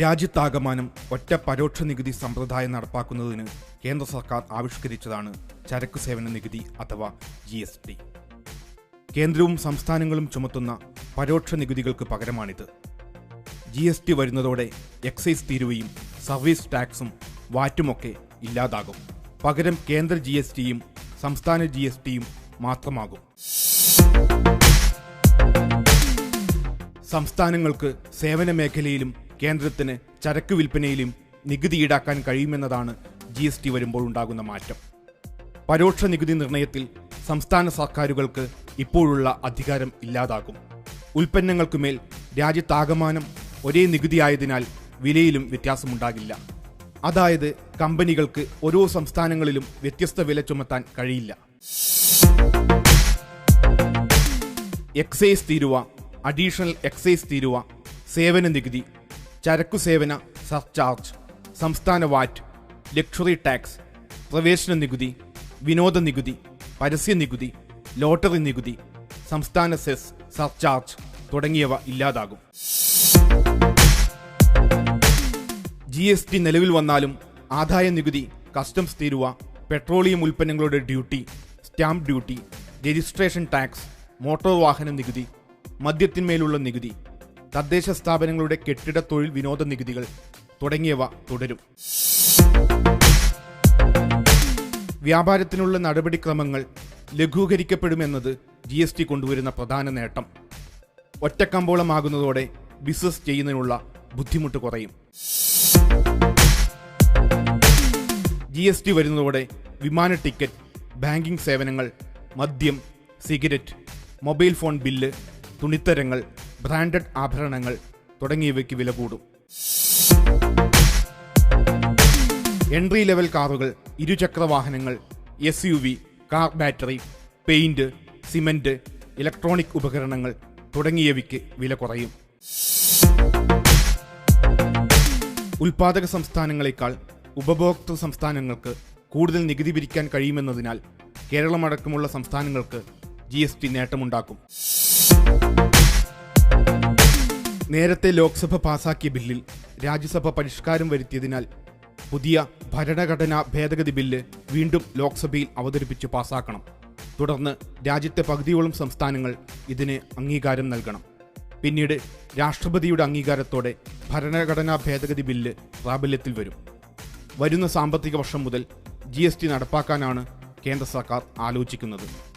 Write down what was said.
രാജ്യത്താകമാനം ഒറ്റ പരോക്ഷ നികുതി സമ്പ്രദായം നടപ്പാക്കുന്നതിന് കേന്ദ്ര സർക്കാർ ആവിഷ്കരിച്ചതാണ് ചരക്കു സേവന നികുതി അഥവാ ജി എസ് ടി. കേന്ദ്രവും സംസ്ഥാനങ്ങളും ചുമത്തുന്ന പരോക്ഷ നികുതികൾക്ക് പകരമാണിത്. ജി എസ് ടി വരുന്നതോടെ എക്സൈസ് തീരുവയും സർവീസ് ടാക്സും വാറ്റുമൊക്കെ ഇല്ലാതാകും. പകരം കേന്ദ്ര ജി എസ് ടിയും സംസ്ഥാന ജി എസ് ടിയും മാത്രമാകും. സംസ്ഥാനങ്ങൾക്ക് സേവന മേഖലയിലും കേന്ദ്രത്തിന് ചരക്ക് വിൽപ്പനയിലും നികുതി ഈടാക്കാൻ കഴിയുമെന്നതാണ് ജി എസ് ടി വരുമ്പോൾ ഉണ്ടാകുന്ന മാറ്റം. പരോക്ഷ നികുതി നിർണയത്തിൽ സംസ്ഥാന സർക്കാരുകൾക്ക് ഇപ്പോഴുള്ള അധികാരം ഇല്ലാതാകും. ഉൽപ്പന്നങ്ങൾക്കുമേൽ രാജ്യത്താകമാനം ഒരേ നികുതി ആയതിനാൽ വിലയിലും വ്യത്യാസമുണ്ടാകില്ല. അതായത് കമ്പനികൾക്ക് ഓരോ സംസ്ഥാനങ്ങളിലും വ്യത്യസ്ത വില ചുമത്താൻ കഴിയില്ല. എക്സൈസ് തീരുവ അഡീഷണൽ എക്സൈസ് തീരുവ സേവന നികുതി ചരക്കു സേവന സർചാർജ് സംസ്ഥാന വാറ്റ് ലക്ഷറി ടാക്സ് പ്രവേശന നികുതി വിനോദ നികുതി പരസ്യ നികുതി ലോട്ടറി നികുതി സംസ്ഥാന സെസ് സർചാർജ് തുടങ്ങിയവ ഇല്ലാതാകും. ജി എസ് ടി നിലവിൽ വന്നാലും ആദായ നികുതി കസ്റ്റംസ് തീരുവ പെട്രോളിയം ഉൽപ്പന്നങ്ങളുടെ duty stamp duty registration tax motor വാഹന നികുതി മദ്യത്തിന്മേലുള്ള നികുതി തദ്ദേശ സ്ഥാപനങ്ങളുടെ കെട്ടിട തൊഴിൽ വിനോദ നികുതികൾ തുടങ്ങിയവ തുടരും. വ്യാപാരത്തിനുള്ള നടപടിക്രമങ്ങൾ ലഘൂകരിക്കപ്പെടുമെന്നത് ജി എസ് ടി കൊണ്ടുവരുന്ന പ്രധാന നേട്ടം. ഒറ്റക്കമ്പോളമാകുന്നതോടെ ബിസിനസ് ചെയ്യുന്നതിനുള്ള ബുദ്ധിമുട്ട് കുറയും. ജി എസ് ടി വരുന്നതോടെ വിമാന ടിക്കറ്റ് ബാങ്കിംഗ് സേവനങ്ങൾ മദ്യം സിഗരറ്റ് മൊബൈൽ ഫോൺ ബില്ല് തുണിത്തരങ്ങൾ ബ്രാൻഡഡ് ആഭരണങ്ങൾ തുടങ്ങിയവയ്ക്ക് വില കൂടും. എൻട്രി ലെവൽ കാറുകൾ ഇരുചക്ര വാഹനങ്ങൾ S U V car battery paint cement electronic ഉപകരണങ്ങൾ തുടങ്ങിയവയ്ക്ക് വില കുറയും. ഉൽപാദക സംസ്ഥാനങ്ങളെക്കാൾ ഉപഭോക്തൃ സംസ്ഥാനങ്ങൾക്ക് കൂടുതൽ നികുതി പിരിക്കാൻ കഴിയുമെന്നതിനാൽ കേരളമടക്കമുള്ള സംസ്ഥാനങ്ങൾക്ക് ജി എസ് ടി നേട്ടമുണ്ടാക്കും. നേരത്തെ ലോക്സഭ പാസാക്കിയ ബില്ലിൽ രാജ്യസഭ പരിഷ്കാരം വരുത്തിയതിനാൽ പുതിയ ഭരണഘടനാ ഭേദഗതി ബില്ല് വീണ്ടും ലോക്സഭയിൽ അവതരിപ്പിച്ച് പാസാക്കണം. തുടർന്ന് രാജ്യത്തെ പകുതിയോളം സംസ്ഥാനങ്ങൾ ഇതിന് അംഗീകാരം നൽകണം. പിന്നീട് രാഷ്ട്രപതിയുടെ അംഗീകാരത്തോടെ ഭരണഘടനാ ഭേദഗതി ബില്ല് പ്രാബല്യത്തിൽ വരും. വരുന്ന സാമ്പത്തിക വർഷം മുതൽ ജി നടപ്പാക്കാനാണ് കേന്ദ്ര സർക്കാർ ആലോചിക്കുന്നത്.